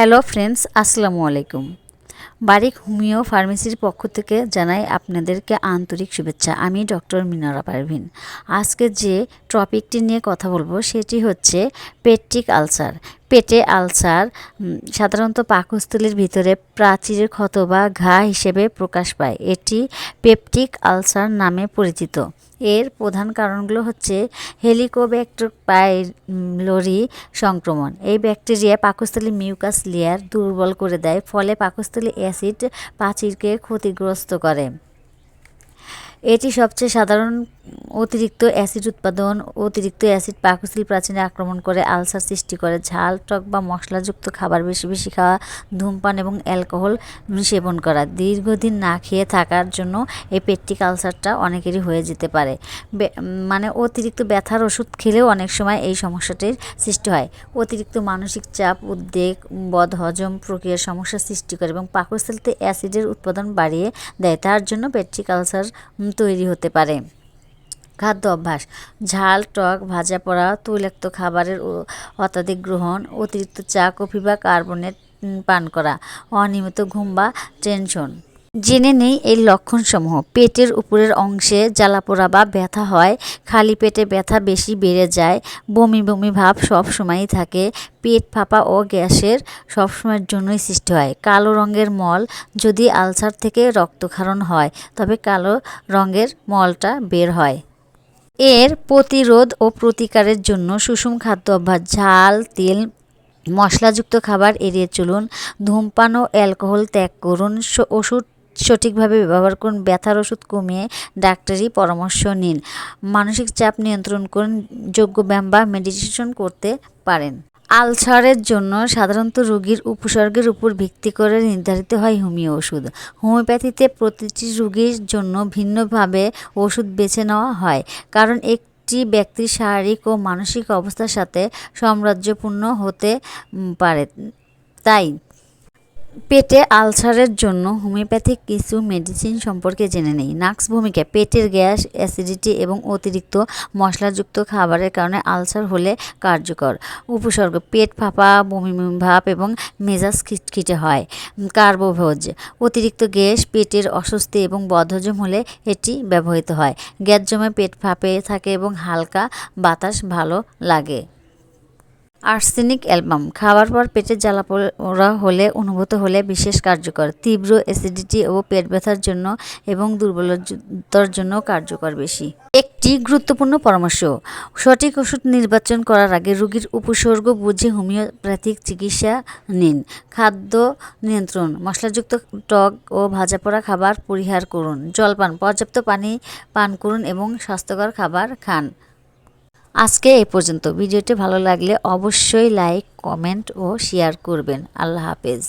Hello friends, আসসালামু আলাইকুম। বারিক homeo ফার্মেসির পক্ষ থেকে জানাই আপনাদেরকে আন্তরিক শুভেচ্ছা। আমি ডক্টর মিনারা পারভিন। আজকে যে টপিকটি নিয়ে কথা বলব সেটি হচ্ছে পেট্রিক আলসার। পেটে আলসার সাধারণত পাকস্থলীর ভিতরে প্রাচীরের ক্ষত বা ঘা হিসেবে প্রকাশ পায়। এটি পেপটিক আলসার নামে পরিচিত। এর প্রধান কারণগুলো হচ্ছে হেলিকোব্যাক্টর পাইলোরি সংক্রমণ। এই ব্যাকটেরিয়া পাকস্থলী মিউকাস লেয়ার দুর্বল করে দেয়, ফলে পাকস্থলী অ্যাসিড প্রাচীরকে ক্ষতিগ্রস্ত করে। এটি সবচেয়ে সাধারণ অতিরিক্ত অ্যাসিড উৎপাদন, অতিরিক্ত অ্যাসিড পাকস্থলী প্রাচীনে আক্রমণ করে আলসার সৃষ্টি করে। ঝাল, টক বা মশলাযুক্ত খাবার বেশি বেশি খাওয়া, ধূমপান এবং অ্যালকোহল সেবন করা, দীর্ঘদিন না খেয়ে থাকার জন্য এই পেট্রিক আলসারটা অনেকেরই হয়ে যেতে পারে। মানে অতিরিক্ত ব্যথার ওষুধ খেলেও অনেক সময় এই সমস্যাটির সৃষ্টি হয়। অতিরিক্ত মানসিক চাপ, উদ্বেগ, বদ হজম প্রক্রিয়ার সমস্যার সৃষ্টি করে এবং পাকস্থলীতে অ্যাসিডের উৎপাদন বাড়িয়ে দেয়। তার জন্য পেট্রিক আলসার তৈরি হতে পারে। খাদ্য অভ্যাস। ঝাল, টক, ভাজা পোড়া, তৈলাক্ত খাবারের অত্যাধিক গ্রহণ, অতিরিক্ত চা, কফি বা কার্বনেট পান করা, অনিয়মিত ঘুম বা টেনশন। জেনে নেই এই লক্ষণসমূহ। পেটের উপরের অংশে জ্বালাপোড়া বা ব্যথা হয়, খালি পেটে ব্যথা বেশি বেড়ে যায়, বমি বমি ভাব সব সময়ই থাকে, পেট ফাঁপা ও গ্যাসের সবসময়ের জন্যই সৃষ্টি হয়। কালো রঙের মল যদি আলসার থেকে রক্তক্ষরণ হয়, তবে কালো রঙের মলটা বের হয়। এর প্রতিরোধ ও প্রতিকারের জন্য সুষম খাদ্য অভ্যাস, ঝাল, তেল, মশলাযুক্ত খাবার এড়িয়ে চলুন। ধূমপান ও অ্যালকোহল ত্যাগ করুন। ওষুধ সঠিকভাবে ব্যবহার করুন। ব্যথার ওষুধ কমিয়ে ডাক্তারি পরামর্শ নিন। মানসিক চাপ নিয়ন্ত্রণ করুন। যোগ্য ব্যায়াম বা মেডিটেশন করতে পারেন। আলসারের জন্য সাধারণত রোগীর উপসর্গের উপর ভিত্তি করে নির্ধারিত হয় হোমিও ওষুধ। হোমিওপ্যাথিতে প্রতিটি রোগীর জন্য ভিন্নভাবে ওষুধ বেছে নেওয়া হয়, কারণ একটি ব্যক্তির শারীরিক ও মানসিক অবস্থার সাথে সাম্রাজ্যপূর্ণ হতে পারে। তাই পেটে আলসারের জন্য হোমিওপ্যাথিক কিছু মেডিসিন সম্পর্কে জেনে নেই। নাক্স ভূমিকা পেটের গ্যাস, অ্যাসিডিটি এবং অতিরিক্ত মশলাযুক্ত খাবারের কারণে আলসার হলে কার্যকর। উপসর্গ, পেট ফাঁপা, বমি ভাব এবং মেজাজ খিটখিটে হয়। কার্বোভোজ, অতিরিক্ত গ্যাস, পেটের অস্বস্তি এবং বদহজম হলে এটি ব্যবহৃত হয়। গ্যাস জমে পেট ফাঁপে থাকে এবং হালকা বাতাস ভালো লাগে। Arsenic album. খাবার পর পেটে জ্বালা পোড়া হলে, অনুভূত হলে বিশেষ কার্যকর। তীব্র অ্যাসিডিটি ও পেট ব্যথার জন্য এবং দুর্বলতার জন্য কার্যকর বেশি। একটি গুরুত্বপূর্ণ পরামর্শ, সঠিক ওষুধ নির্বাচন করার আগে রোগীর উপসর্গ বুঝে হোমিওপ্যাথিক চিকিৎসা নিন। খাদ্য নিয়ন্ত্রণ, মশলাযুক্ত টক ও ভাজা পোড়া খাবার পরিহার করুন। জলপান, পর্যাপ্ত পানি পান করুন এবং স্বাস্থ্যকর খাবার খান। আজকে এ পর্যন্ত। ভিডিওটি ভালো লাগলে অবশ্যই লাইক কমেন্ট ও শেয়ার করবেন। আল্লাহ হাফেজ।